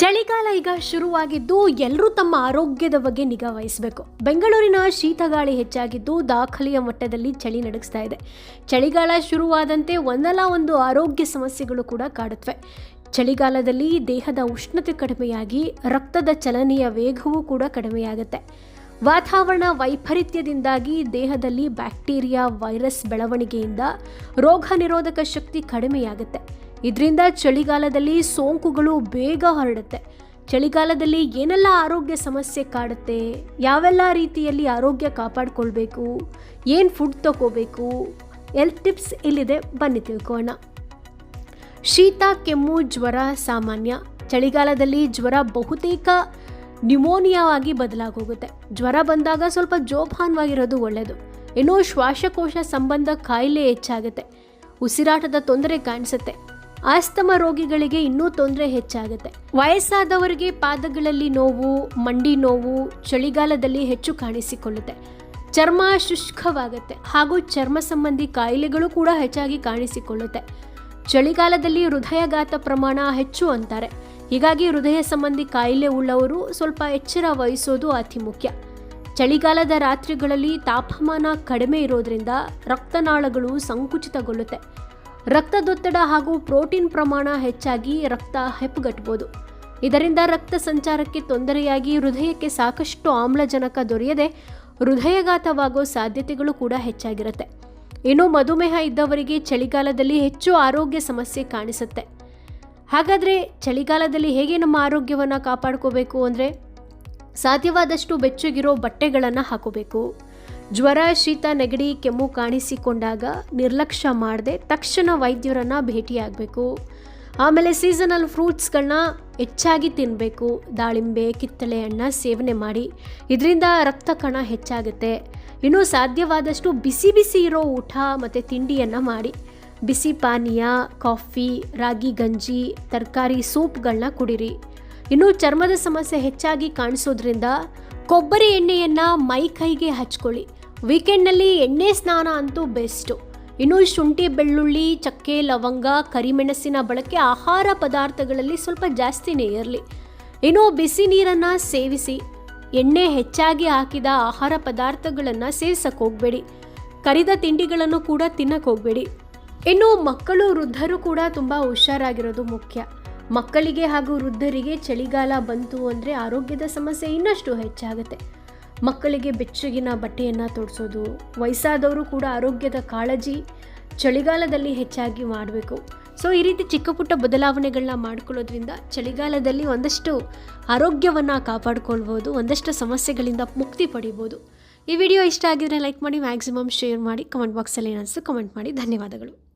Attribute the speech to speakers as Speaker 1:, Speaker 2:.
Speaker 1: ಚಳಿಗಾಲ ಈಗ ಶುರುವಾಗಿದ್ದು ಎಲ್ಲರೂ ತಮ್ಮ ಆರೋಗ್ಯದ ಬಗ್ಗೆ ನಿಗಾ ವಹಿಸಬೇಕು. ಬೆಂಗಳೂರಿನ ಶೀತಗಾಳಿ ಹೆಚ್ಚಾಗಿದ್ದು ದಾಖಲೆಯ ಮಟ್ಟದಲ್ಲಿ ಚಳಿ ನಡಗಿಸ್ತಾ ಇದೆ. ಚಳಿಗಾಲ ಶುರುವಾದಂತೆ ಒಂದಲ್ಲ ಒಂದು ಆರೋಗ್ಯ ಸಮಸ್ಯೆಗಳು ಕೂಡ ಕಾಡುತ್ತವೆ. ಚಳಿಗಾಲದಲ್ಲಿ ದೇಹದ ಉಷ್ಣತೆ ಕಡಿಮೆಯಾಗಿ ರಕ್ತದ ಚಲನೆಯ ವೇಗವೂ ಕೂಡ ಕಡಿಮೆಯಾಗುತ್ತೆ. ವಾತಾವರಣ ವೈಪರೀತ್ಯದಿಂದಾಗಿ ದೇಹದಲ್ಲಿ ಬ್ಯಾಕ್ಟೀರಿಯಾ, ವೈರಸ್ ಬೆಳವಣಿಗೆಯಿಂದ ರೋಗ ನಿರೋಧಕ ಶಕ್ತಿ ಕಡಿಮೆಯಾಗುತ್ತೆ. ಇದರಿಂದ ಚಳಿಗಾಲದಲ್ಲಿ ಸೋಂಕುಗಳು ಬೇಗ ಹರಡುತ್ತೆ. ಚಳಿಗಾಲದಲ್ಲಿ ಏನೆಲ್ಲ ಆರೋಗ್ಯ ಸಮಸ್ಯೆ ಕಾಡುತ್ತೆ? ಯಾವೆಲ್ಲ ರೀತಿಯಲ್ಲಿ ಆರೋಗ್ಯ ಕಾಪಾಡಿಕೊಳ್ಬೇಕು? ಏನು ಫುಡ್ ತಗೋಬೇಕು ಎಲ್ ಟಿಪ್ಸ್ ಇಲ್ಲಿದೆ. ಬನ್ನಿ ತಿಳ್ಕೋಣ ಶೀತ, ಕೆಮ್ಮು, ಜ್ವರ ಸಾಮಾನ್ಯ. ಚಳಿಗಾಲದಲ್ಲಿ ಜ್ವರ ಬಹುತೇಕ ನ್ಯುಮೋನಿಯಾವಾಗಿ ಬದಲಾಗೋಗುತ್ತೆ. ಜ್ವರ ಬಂದಾಗ ಸ್ವಲ್ಪ ಜೋಪಾನವಾಗಿರೋದು ಒಳ್ಳೆಯದು ಇನ್ನು ಶ್ವಾಸಕೋಶ ಸಂಬಂಧ ಕಾಯಿಲೆ ಹೆಚ್ಚಾಗುತ್ತೆ. ಉಸಿರಾಟದ ತೊಂದರೆ ಕಾಣಿಸುತ್ತೆ. ಆಸ್ತಮ ರೋಗಿಗಳಿಗೆ ಇನ್ನೂ ತೊಂದರೆ ಹೆಚ್ಚಾಗುತ್ತೆ. ವಯಸ್ಸಾದವರಿಗೆ ಪಾದಗಳಲ್ಲಿ ನೋವು, ಮಂಡಿ ನೋವು, ಚಳಿಗಾಲದಲ್ಲಿ ಹೆಚ್ಚು ಕಾಣಿಸಿಕೊಳ್ಳುತ್ತೆ. ಚರ್ಮ ಶುಷ್ಕವಾಗುತ್ತೆ. ಹಾಗೂ ಚರ್ಮ ಸಂಬಂಧಿ ಕಾಯಿಲೆಗಳು ಕೂಡ ಹೆಚ್ಚಾಗಿ ಕಾಣಿಸಿಕೊಳ್ಳುತ್ತೆ. ಚಳಿಗಾಲದಲ್ಲಿ ಹೃದಯಘಾತ ಪ್ರಮಾಣ ಹೆಚ್ಚು ಅಂತಾರೆ. ಹೀಗಾಗಿ ಹೃದಯ ಸಂಬಂಧಿ ಕಾಯಿಲೆ ಉಳ್ಳವರು ಸ್ವಲ್ಪ ಎಚ್ಚರ ವಹಿಸೋದು ಅತಿ ಮುಖ್ಯ. ಚಳಿಗಾಲದ ರಾತ್ರಿಗಳಲ್ಲಿ ತಾಪಮಾನ ಕಡಿಮೆ ಇರೋದ್ರಿಂದ ರಕ್ತನಾಳಗಳು ಸಂಕುಚಿತಗೊಳ್ಳುತ್ತೆ. ರಕ್ತದೊತ್ತಡ ಹಾಗೂ ಪ್ರೋಟೀನ್ ಪ್ರಮಾಣ ಹೆಚ್ಚಾಗಿ ರಕ್ತ ಹೆಪ್ಪುಗಟ್ಟಬಹುದು. ಇದರಿಂದ ರಕ್ತ ಸಂಚಾರಕ್ಕೆ ತೊಂದರೆಯಾಗಿ ಹೃದಯಕ್ಕೆ ಸಾಕಷ್ಟು ಆಮ್ಲಜನಕ ದೊರೆಯದೆ ಹೃದಯಘಾತವಾಗೋ ಸಾಧ್ಯತೆಗಳು ಕೂಡ ಹೆಚ್ಚಾಗಿರುತ್ತೆ. ಇನ್ನು ಮಧುಮೇಹ ಇದ್ದವರಿಗೆ ಚಳಿಗಾಲದಲ್ಲಿ ಹೆಚ್ಚು ಆರೋಗ್ಯ ಸಮಸ್ಯೆ ಕಾಣಿಸುತ್ತೆ. ಹಾಗಾದರೆ ಚಳಿಗಾಲದಲ್ಲಿ ಹೇಗೆ ನಮ್ಮ ಆರೋಗ್ಯವನ್ನು ಕಾಪಾಡ್ಕೋಬೇಕು ಅಂದರೆ ಸಾಧ್ಯವಾದಷ್ಟು ಬೆಚ್ಚಗಿರೋ ಬಟ್ಟೆಗಳನ್ನು ಹಾಕೋಬೇಕು. ಜ್ವರ ಶೀತ ನೆಗಡಿ ಕೆಮ್ಮು ಕಾಣಿಸಿಕೊಂಡಾಗ ನಿರ್ಲಕ್ಷ್ಯ ಮಾಡದೆ ತಕ್ಷಣ ವೈದ್ಯರನ್ನು ಭೇಟಿಯಾಗಬೇಕು. ಆಮೇಲೆ ಸೀಸನಲ್ ಫ್ರೂಟ್ಸ್ಗಳನ್ನ ಹೆಚ್ಚಾಗಿ ತಿನ್ನಬೇಕು ದಾಳಿಂಬೆ, ಕಿತ್ತಳೆ ಹಣ್ಣ ಸೇವನೆ ಮಾಡಿ. ಇದರಿಂದ ರಕ್ತ ಕಣ ಹೆಚ್ಚಾಗುತ್ತೆ. ಇನ್ನು ಸಾಧ್ಯವಾದಷ್ಟು ಬಿಸಿ ಬಿಸಿ ಇರೋ ಊಟ ಮತ್ತು ತಿಂಡಿಯನ್ನು ಮಾಡಿ. ಬಿಸಿ ಪಾನೀಯ, ಕಾಫಿ, ರಾಗಿ, ಗಂಜಿ, ತರಕಾರಿ ಸೂಪ್ಗಳನ್ನ ಕುಡಿರಿ. ಇನ್ನು ಚರ್ಮದ ಸಮಸ್ಯೆ ಹೆಚ್ಚಾಗಿ ಕಾಣಿಸೋದ್ರಿಂದ ಕೊಬ್ಬರಿ ಎಣ್ಣೆಯನ್ನು ಮೈ ಕೈಗೆ ಹಚ್ಕೊಳ್ಳಿ. ವೀಕೆಂಡ್ನಲ್ಲಿ ಎಣ್ಣೆ ಸ್ನಾನ ಅಂತೂ ಬೆಸ್ಟು. ಇನ್ನು ಶುಂಠಿ, ಬೆಳ್ಳುಳ್ಳಿ, ಚಕ್ಕೆ, ಲವಂಗ, ಕರಿಮೆಣಸಿನ ಬಳಕೆ ಆಹಾರ ಪದಾರ್ಥಗಳಲ್ಲಿ ಸ್ವಲ್ಪ ಜಾಸ್ತಿನೇ ಇರಲಿ. ಇನ್ನು ಬಿಸಿ ನೀರನ್ನು ಸೇವಿಸಿ, ಎಣ್ಣೆ ಹೆಚ್ಚಾಗಿ ಹಾಕಿದ ಆಹಾರ ಪದಾರ್ಥಗಳನ್ನು ಸೇವಿಸಕ್ಕೆ ಹೋಗಬೇಡಿ. ಕರಿದ ತಿಂಡಿಗಳನ್ನು ಕೂಡ ತಿನ್ನಕ್ಕೆ ಹೋಗಬೇಡಿ. ಇನ್ನು ಮಕ್ಕಳು, ವೃದ್ಧರು ಕೂಡ ತುಂಬ ಹುಷಾರಾಗಿರೋದು ಮುಖ್ಯ. ಮಕ್ಕಳಿಗೆ ಹಾಗೂ ವೃದ್ಧರಿಗೆ ಚಳಿಗಾಲ ಬಂತು ಅಂದರೆ ಆರೋಗ್ಯದ ಸಮಸ್ಯೆ ಇನ್ನಷ್ಟು ಹೆಚ್ಚಾಗುತ್ತೆ. ಮಕ್ಕಳಿಗೆ ಬೆಚ್ಚಗಿನ ಬಟ್ಟೆಯನ್ನು ತೊಡಿಸೋದು. ವಯಸ್ಸಾದವರು ಕೂಡ ಆರೋಗ್ಯದ ಕಾಳಜಿ ಚಳಿಗಾಲದಲ್ಲಿ ಹೆಚ್ಚಾಗಿ ಮಾಡಬೇಕು. ಸೊ, ಈ ರೀತಿ ಚಿಕ್ಕ ಪುಟ್ಟ ಬದಲಾವಣೆಗಳನ್ನ ಮಾಡ್ಕೊಳ್ಳೋದ್ರಿಂದ ಚಳಿಗಾಲದಲ್ಲಿ ಒಂದಷ್ಟು ಆರೋಗ್ಯವನ್ನು ಕಾಪಾಡ್ಕೊಳ್ಬೋದು, ಒಂದಷ್ಟು ಸಮಸ್ಯೆಗಳಿಂದ ಮುಕ್ತಿ ಪಡಿಬೋದು. ಈ ವಿಡಿಯೋ ಇಷ್ಟ ಆಗಿದ್ರೆ ಲೈಕ್ ಮಾಡಿ, ಮ್ಯಾಕ್ಸಿಮಮ್ ಶೇರ್ ಮಾಡಿ, ಕಮೆಂಟ್ ಬಾಕ್ಸಲ್ಲಿ ಏನಿಸ್ತು ಕಮೆಂಟ್ ಮಾಡಿ. ಧನ್ಯವಾದಗಳು.